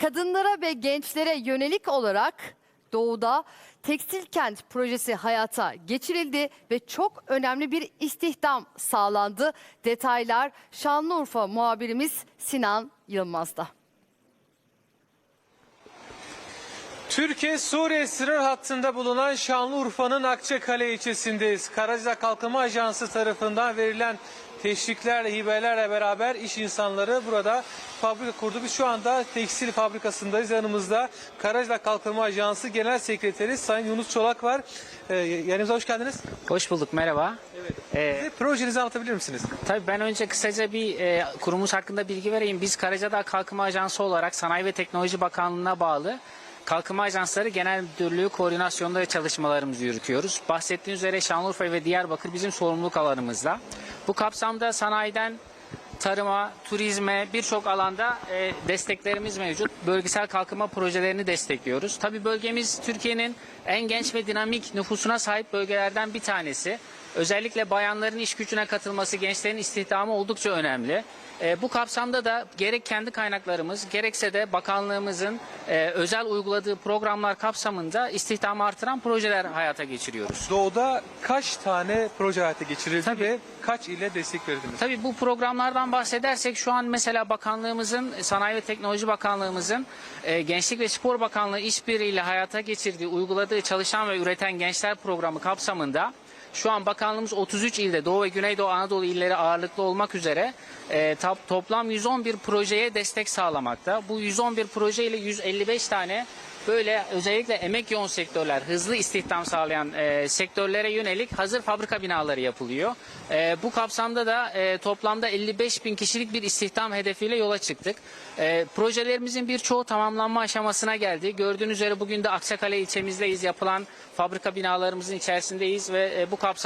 Kadınlara ve gençlere yönelik olarak Doğu'da Tekstil Kent projesi hayata geçirildi ve çok önemli bir istihdam sağlandı. Detaylar Şanlıurfa muhabirimiz Sinan Yılmaz'da. Türkiye-Suriye sınır hattında bulunan Şanlıurfa'nın Akçakale ilçesindeyiz. Karaca Kalkınma Ajansı tarafından verilen teşviklerle, hibelerle beraber iş insanları burada fabrika kurdu. Biz şu anda tekstil fabrikasındayız. Yanımızda Karaca Kalkınma Ajansı Genel Sekreteri Sayın Yunus Çolak var. Ee, yanımıza hoş geldiniz. Hoş bulduk, merhaba. Ee, Bize projenizi anlatabilir misiniz? tabii ben önce kısaca bir e, kurumumuz hakkında bilgi vereyim. Biz Karacadağ Kalkınma Ajansı olarak Sanayi ve Teknoloji Bakanlığı'na bağlı Kalkınma Ajansları Genel Müdürlüğü koordinasyonunda çalışmalarımızı yürütüyoruz. Bahsettiğiniz üzere Şanlıurfa ve Diyarbakır bizim sorumluluk alanımızda. Bu kapsamda sanayiden tarıma, turizme birçok alanda e, desteklerimiz mevcut. Bölgesel kalkınma projelerini destekliyoruz. Tabii bölgemiz Türkiye'nin en genç ve dinamik nüfusuna sahip bölgelerden bir tanesi. Özellikle bayanların iş gücüne katılması, gençlerin istihdamı oldukça önemli. E, bu kapsamda da gerek kendi kaynaklarımız gerekse de bakanlığımızın e, özel uyguladığı programlar kapsamında istihdamı artıran projeler hayata geçiriyoruz. Doğu'da kaç tane proje hayata geçirildi Tabii. ve kaç ile destek verdiniz? Tabii bu programlardan bahsedersek şu an mesela bakanlığımızın, Sanayi ve Teknoloji Bakanlığımızın e, Gençlik ve Spor Bakanlığı işbirliğiyle hayata geçirdiği, uyguladığı çalışan ve üreten gençler programı kapsamında şu an bakanlığımız 33 ilde Doğu ve Güneydoğu Anadolu illeri ağırlıklı olmak üzere e, tap- toplam 111 projeye destek sağlamakta. Bu 111 proje ile 155 tane böyle özellikle emek yoğun sektörler, hızlı istihdam sağlayan e, sektörlere yönelik hazır fabrika binaları yapılıyor. E, bu kapsamda da e, toplamda 55 bin kişilik bir istihdam hedefiyle yola çıktık. E, projelerimizin birçoğu tamamlanma aşamasına geldi. Gördüğünüz üzere bugün de Aksakale ilçemizdeyiz. Yapılan fabrika binalarımızın içerisindeyiz ve e, bu kapsamda